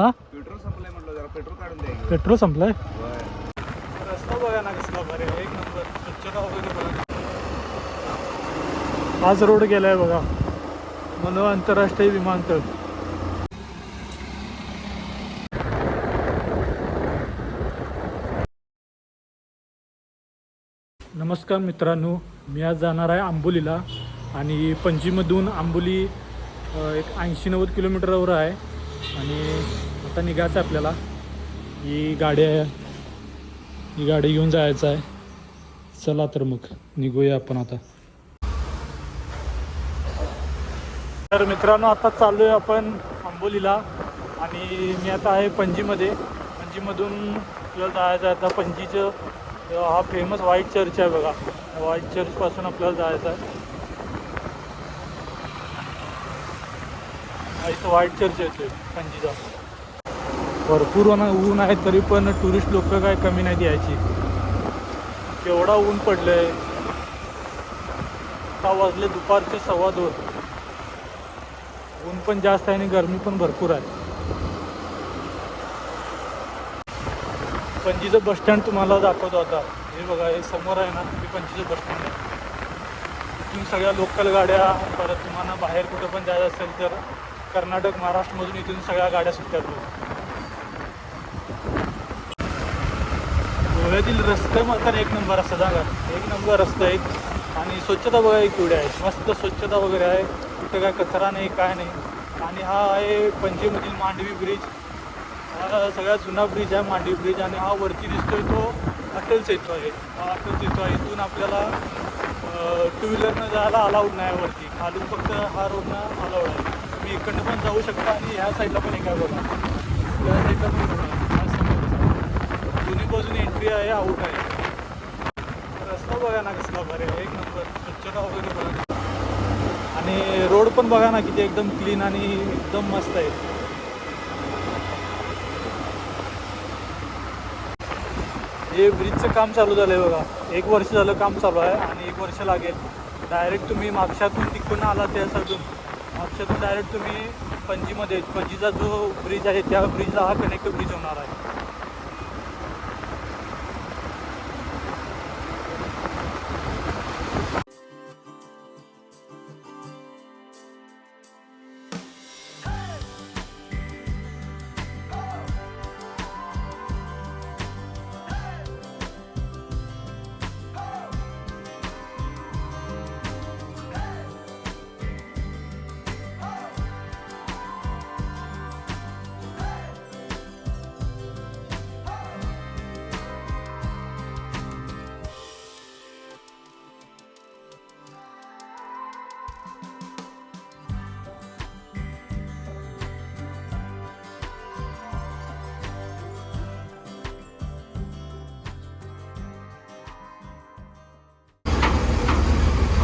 हा पेट्रोल संपलंय म्हटलं जरा पेट्रोल काढून द्या की. पेट्रोल संपलंय होय. रस्ता बघा ना कसला भारी आहे. एक नंबर स्वच्छता वगैरे बघा आज रोड गेलाय बघा मनो आंतरराष्ट्रीय विमानतळ नमस्कार मित्रांनो मी आज जाणार आहे आंबोलीला आणि पणजीमधून आंबोली एक ऐंशी नव्वद किलोमीटरवर आहे आणि आता निघायचं आहे आपल्याला. ही गाडी आहे. ही गाडी घेऊन जायचं आहे. चला तर मग निघूया आपण आता. तर मित्रांनो आता चाललो आहे आपण आंबोलीला. आणि मी आता आहे पणजीमध्ये. पणजीमधून आपल्याला जायचं आहे आता. पणजीचं हा फेमस व्हाईट चर्च आहे बघा. व्हाईट चर्चपासून आपल्याला जायचं आहे. इथं व्हाईट चर्च येतोय पणजीचा. भरपूर ऊन ऊन आहे तरी पण टुरिस्ट लोक काय कमी नाही द्यायची. केवढा ऊन पडलंय. आता वाजले दुपारचे सव्वा दोन. ऊन पण जास्त आहे आणि गरमी पण भरपूर आहे. पणजीचं बस स्टँड तुम्हाला दाखवतो आता. हे बघा हे समोर आहे ना हे पणजीचं बस स्टँड आहे. इथून सगळ्या लोकल गाड्या परत तुम्हाला बाहेर कुठं पण जायचं असेल तर कर्नाटक महाराष्ट्रमधून इथून सगळ्या गाड्या सुटतात गोव्यातील रस्ते मात्र एक नंबर असतं जागा एक नंबर रस्ते आहेत. आणि स्वच्छता बघा एक केवढी आहे. मस्त स्वच्छता वगैरे आहे. कुठं काय कचरा नाही काय नाही. आणि हा आहे पणजीमधील मांडवी ब्रिज. हा सगळ्यात जुना ब्रिज आहे मांडवी ब्रिज. आणि हा वरती दिसतोय तो अटल सेतू आहे. हा अटल सेतू आहे. इथून आपल्याला टू व्हीलरनं जायला अलाउड नाही वरती. खालून फक्त हा रोडनं अलाउड आहे. तुम्ही इकडनं पण जाऊ शकता आणि ह्या साईडला पण एक आहे बघा त्या साईडला पण बघा हा समोर दोन्ही बाजूने एंट्री आहे आऊट आहे रस्ता बघा ना कसला भारी आहे. एक नंबर स्वच्छता वगैरे बघा. आणि रोड पण बघा ना किती एकदम क्लीन आणि एकदम मस्त आहे. हे ब्रिजचं काम चालू झालं आहे बघा. एक वर्ष झालं काम चालू आहे आणि एक वर्ष लागेल. डायरेक्ट तुम्ही मागशातून तिकडून आला त्या साईडून मागशातून डायरेक्ट तुम्ही पणजीमध्ये पणजीचा जो ब्रिज आहे त्या ब्रिजला हा कनेक्ट ब्रिज होणार आहे.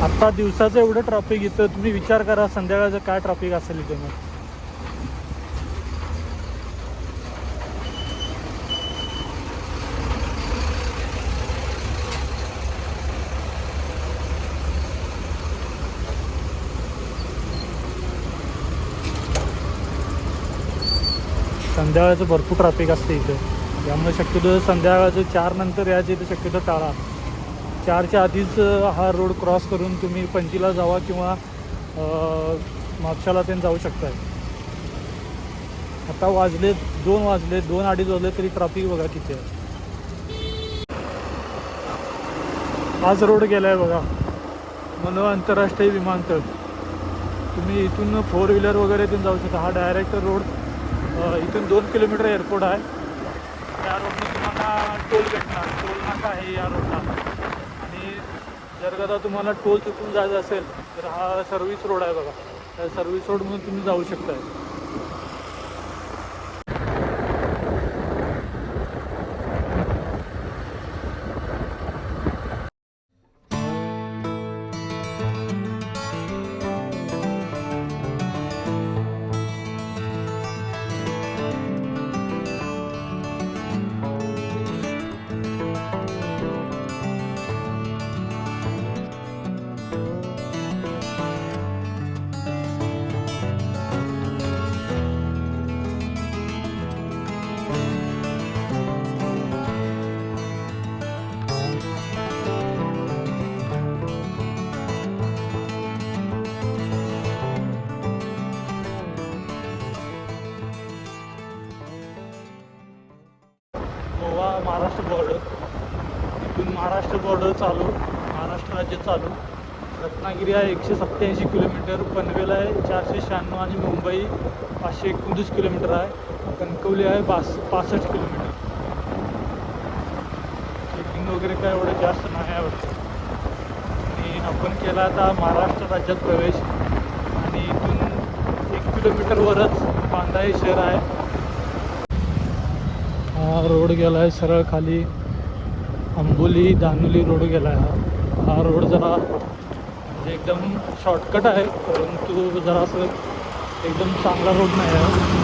आत्ता दिवसाचं एवढं ट्रॅफिक इथं तुम्ही विचार करा संध्याकाळचं काय ट्रॅफिक असेल इथे मग. संध्याकाळचं भरपूर ट्रॅफिक असते इथे. त्यामुळे शक्यतो संध्याकाळचं चार नंतर यायचं इथे शक्यतो टाळा. चारच्या आधीच हा रोड क्रॉस करून तुम्ही पणजीला जावा किंवा म्हापशाला ते जाऊ शकताय. आता वाजले दोन वाजले दोन अडीच वाजले तरी ट्रॅफिक बघा किती आहे. आज रोड गेलाय बघा. मनो आंतरराष्ट्रीय विमानतळ. तुम्ही इथून फोर व्हीलर वगैरे इथून जाऊ शकता. हा डायरेक्ट रोड इथून दोन किलोमीटर एअरपोर्ट आहे. त्या रोडने तुम्हाला टोल भेटणार. टोल नाका आहे या रोडला जर कदा तुम्हाला टोल चुकून जायचं असेल तर हा सर्व्हिस रोड आहे बघा. त्या सर्व्हिस रोडमधून तुम्ही जाऊ शकता राज्य चालू. रत्नागिरी आहे एकशे सत्त्याऐंशी किलोमीटर पनवेल आहे चारशे शहाण्णव आणि मुंबई पाचशे एकोणतीस किलोमीटर आहे. कणकवली आहे बास पासष्ट किलोमीटर. चेकिंग वगैरे काय एवढं जास्त नाही आहे आणि आपण केला आता महाराष्ट्र राज्यात प्रवेश. आणि इथून एक किलोमीटरवरच बांदा हे शहर आहे. हा रोड गेला आहे सरळ खाली आंबोली दानोली रोड गेला आहे हा. हा रोड जरा म्हणजे एकदम शॉर्टकट आहे परंतु जरा असं एकदम चांगला रोड नाही आहे.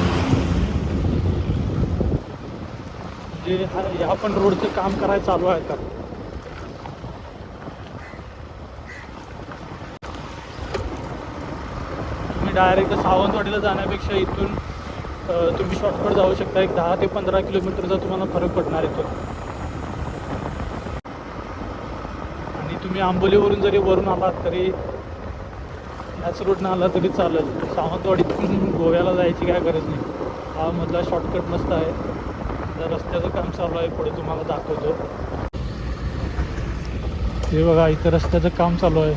म्हणजे हा ह्या पण रोडचं काम करायला चालू आहे का तुम्ही डायरेक्ट सावंतवाडीला जाण्यापेक्षा इथून तुम्ही शॉर्टकट जाऊ शकता. एक दहा ते पंधरा किलोमीटरचा तुम्हाला फरक पडणार इथून आणि तुम्ही आंबोलीवरून जरी वरून आलात तरी ह्याच रोडनं आला तरी चालेल. सावंतवाडीतून गोव्याला जायची काय गरज नाही. हा मधला शॉर्टकट मस्त आहे. आता रस्त्याचं काम चालू आहे. पुढे तुम्हाला दाखवतो. हे बघा इथं रस्त्याचं काम चालू आहे.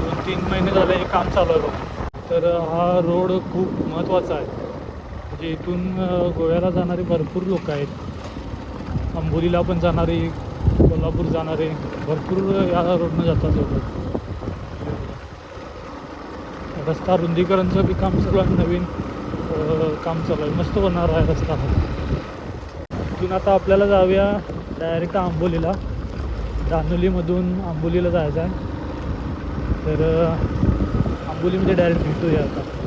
दोन तीन महिने झाले हे काम चालू आहे बघा. तर हा रोड खूप महत्त्वाचा आहे. म्हणजे इथून गोव्याला जाणारे भरपूर लोक आहेत. आंबोलीला पण जाणारे कोल्हापूर जाणारे. भरपूर या रोडनं जातात लोक. रस्ता रुंदीकरणचं बी काम चालू आहे नवीन काम चालू आहे. मस्त होणार आहे रस्ता. इथून आता आपल्याला जाऊया डायरेक्ट आंबोलीला दानोलीमधून आंबोलीला जायचं आहे. तर आंबोलीमध्ये डायरेक्ट भेटूया आता.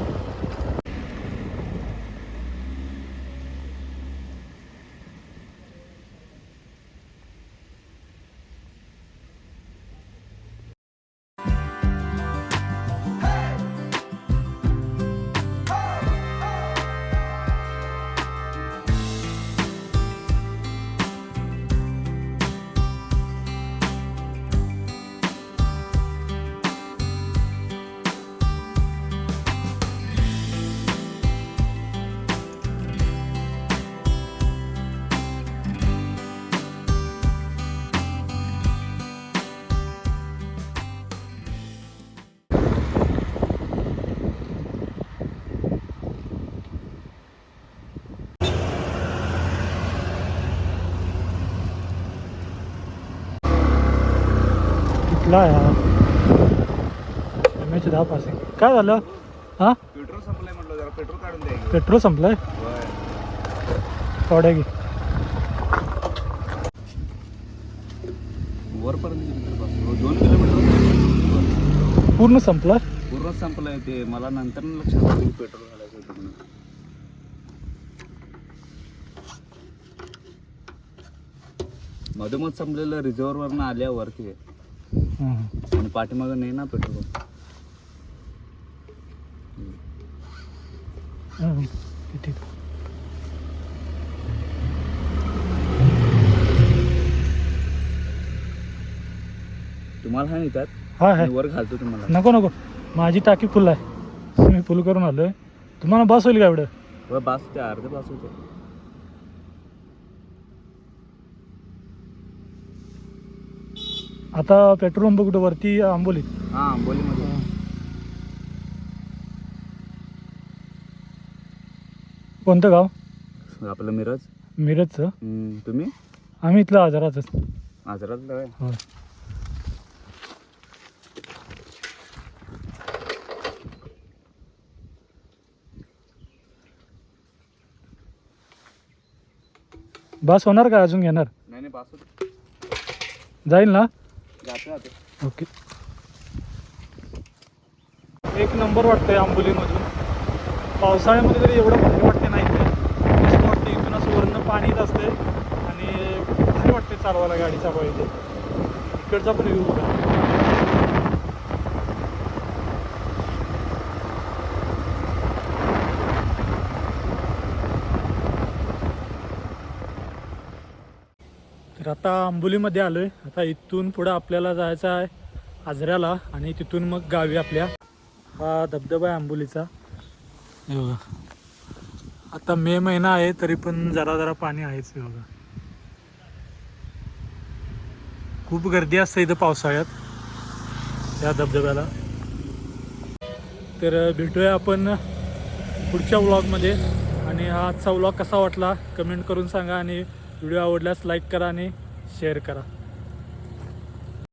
कुठला हा एम एच दहा पासिंग काय झालं? हां? पेट्रोल संपलंय म्हटलं जरा पेट्रोल काढून द्या की. पेट्रोल संपलंय? होय. थोड्या की वरपर्यंत किती बस? दोन किलोमीटर पूर्ण संपलं? पूर्ण संपलंय ते. मला नंतर लक्षात आलं पेट्रोल घालायचं होतं म्हणून. मधोमध संपलेलं रिझर्वर वरनं आल्यावर ते हां आणि पाठीमागं नाही ना पेट्रोल हां तुम्हाला ना त्यात? हा मी वर घालतो तुम्हाला. नको नको. माझी टाकी फुल आहे. मी फुल करून आलोय. तुम्हाला बस होईल का एवढं? बास ते अर्धे बास होते. आता पेट्रोल पंप कुठं? वरती आंबोलीत. हा आंबोलीमध्ये. कोणतं गाव? आपलं मिरज. मिरजचं. हम्म, तुम्ही? आम्ही इथलं आजाराचंच आजरातलं आहे होय बस होणार का अजून घेणार? नाही नाही बास जाईल ना? ओके. एक नंबर वाटतंय आंबोलीमधून. पावसाळ्यामध्ये तरी एवढं भारी वाटते नाही. ते मस्त वाटते इथून असं वरनं पाणी येत असते आणि भारी वाटते चालवायला गाडी चालवायची इकडचा पण व्ह्यू बघा. तर आता आंबोलीमध्ये आलो आहे आता इथून पुढं आपल्याला जायचं आहे आजऱ्याला आणि तिथून मग गावी आपल्या. हा धबधबा आहे आंबोलीचा. हे बघा. आता मे महिना आहे तरी पण जरा जरा पाणी आहेच हे बघा. खूप गर्दी असते इथं पावसाळ्यात या धबधब्याला. तर भेटूया आपण पुढच्या व्लॉगमध्ये आणि हा आजचा व्लॉग कसा वाटला कमेंट करून सांगा आणि व्हिडिओ आवडल्यास लाईक करा आणि शेअर करा.